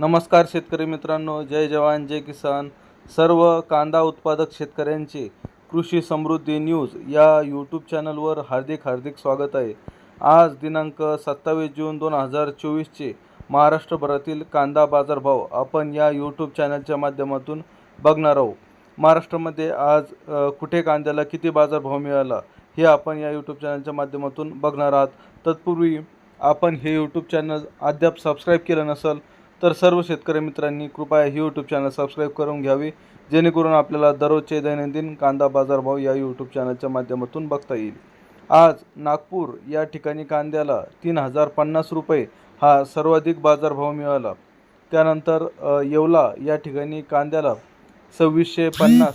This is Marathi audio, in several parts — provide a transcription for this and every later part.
नमस्कार शेतकरी मित्रांनो जय जवान जय किसान. सर्व कांदा उत्पादक शेतकऱ्यांचे कृषी समृद्धी न्यूज या यूट्यूब चॅनलवर हार्दिक हार्दिक स्वागत आहे. आज दिनांक सत्तावीस जून दोन हजार चोवीसचे महाराष्ट्रभरातील कांदा बाजारभाव आपण या यूट्यूब चॅनलच्या माध्यमातून बघणार आहोत. महाराष्ट्रामध्ये आज कुठे कांद्याला किती बाजारभाव मिळाला हे आपण या यूट्यूब चॅनलच्या माध्यमातून बघणार आहात. तत्पूर्वी आपण हे यूट्यूब चॅनल अद्याप सबस्क्राईब केलं नसेल तर सर्व शेतकरी मित्रांनी कृपया ही यूट्यूब चॅनल सबस्क्राईब करून घ्यावे जेणेकरून आपल्याला दररोजचे दैनंदिन कांदा बाजारभाव या यूट्यूब चॅनलच्या माध्यमातून बघता येईल. आज नागपूर या ठिकाणी कांद्याला तीन हजार पन्नास रुपये हा सर्वाधिक बाजारभाव मिळाला. त्यानंतर येवला या ठिकाणी कांद्याला सव्वीसशे पन्नास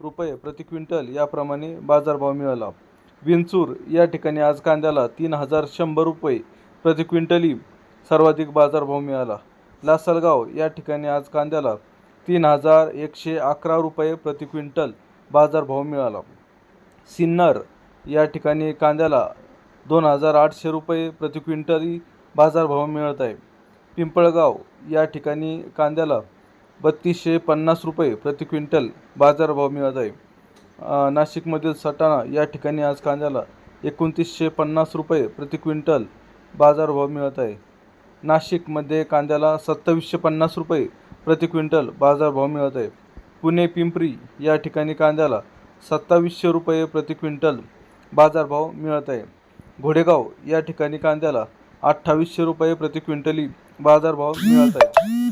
रुपये प्रति क्विंटल याप्रमाणे बाजारभाव मिळाला. विंचूर या ठिकाणी आज कांद्याला तीन हजार शंभर रुपये प्रति क्विंटली सर्वाधिक बाजारभाव मिळाला. लासलगाव या ठिकाणी आज कांद्याला तीन हजार एकशे अकरा रुपये प्रति क्विंटल बाजारभाव मिळाला. सिन्नर या ठिकाणी कांद्याला दोन हजार आठशे रुपये प्रति क्विंटली बाजारभाव मिळत आहे. पिंपळगाव या ठिकाणी कांद्याला बत्तीसशे पन्नास रुपये प्रति क्विंटल बाजारभाव मिळत आहे. नाशिकमधील सटाणा या ठिकाणी आज कांद्याला एकोणतीसशे पन्नास रुपये प्रति क्विंटल बाजारभाव मिळत आहे. नाशिकमध्ये कांद्याला सत्तावीसशे पन्नास रुपये प्रति क्विंटल बाजारभाव मिळत आहे. पुणे पिंपरी या ठिकाणी कांद्याला सत्तावीसशे रुपये प्रति क्विंटल बाजारभाव मिळत आहे. घोडेगाव या ठिकाणी कांद्याला अठ्ठावीसशे रुपये प्रति क्विंटली बाजारभाव मिळत आहे.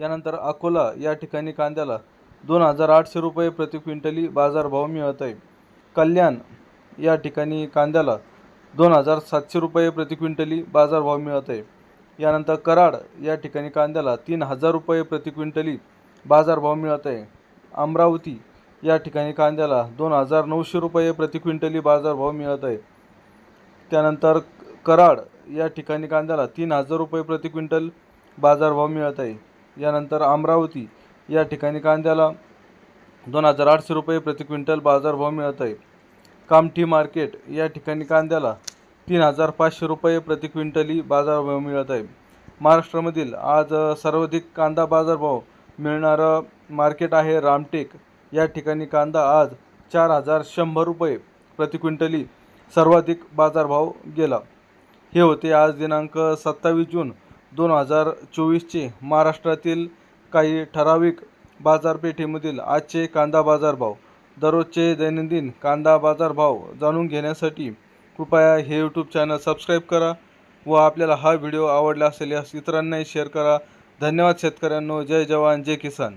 यानंतर अकोला या ठिकाणी कांद्याला दोन हजार आठशे रुपये प्रति क्विंटली बाजारभाव मिळत आहे. कल्याण या ठिकाणी कांद्याला दोन हजार सातशे रुपये प्रति क्विंटली बाजारभाव मिळत आहे. यानंतर कराड या ठिकाणी कांद्याला तीन हजार रुपये प्रति क्विंटली बाजारभाव मिळत आहे. अमरावती या ठिकाणी कांद्याला दोन हजार नऊशे रुपये प्रति क्विंटली बाजारभाव मिळत आहे. त्यानंतर कराड या ठिकाणी कांद्याला तीन हजार रुपये प्रति क्विंटल बाजारभाव मिळत आहे. यानंतर अमरावती या ठिकाणी कांद्याला दोन हजार आठशे रुपये प्रति क्विंटल बाजारभाव मिळत आहे. कामठी मार्केट या ठिकाणी कांद्याला तीन हजार पाचशे रुपये प्रति क्विंटली बाजारभाव मिळत आहे. महाराष्ट्रामधील आज सर्वाधिक कांदा बाजारभाव मिळणारं मार्केट आहे रामटेक. या ठिकाणी कांदा आज चार हजार शंभर रुपये प्रति क्विंटली सर्वाधिक बाजारभाव गेला. हे होते आज दिनांक सत्तावीस जून दोन हजार चोवीसचे. महाराष्ट्रातील काही ठराविक बाजारपेठेमधील आजचे कांदा बाजारभाव दररोजचे दैनंदिन कांदा बाजारभाव जाणून घेण्यासाठी कृपया हे यूट्यूब चॅनल सबस्क्राईब करा व आपल्याला हा व्हिडिओ आवडला असेल यास इतरांनाही शेअर करा. धन्यवाद शेतकऱ्यांनो. जय जवान जय किसान.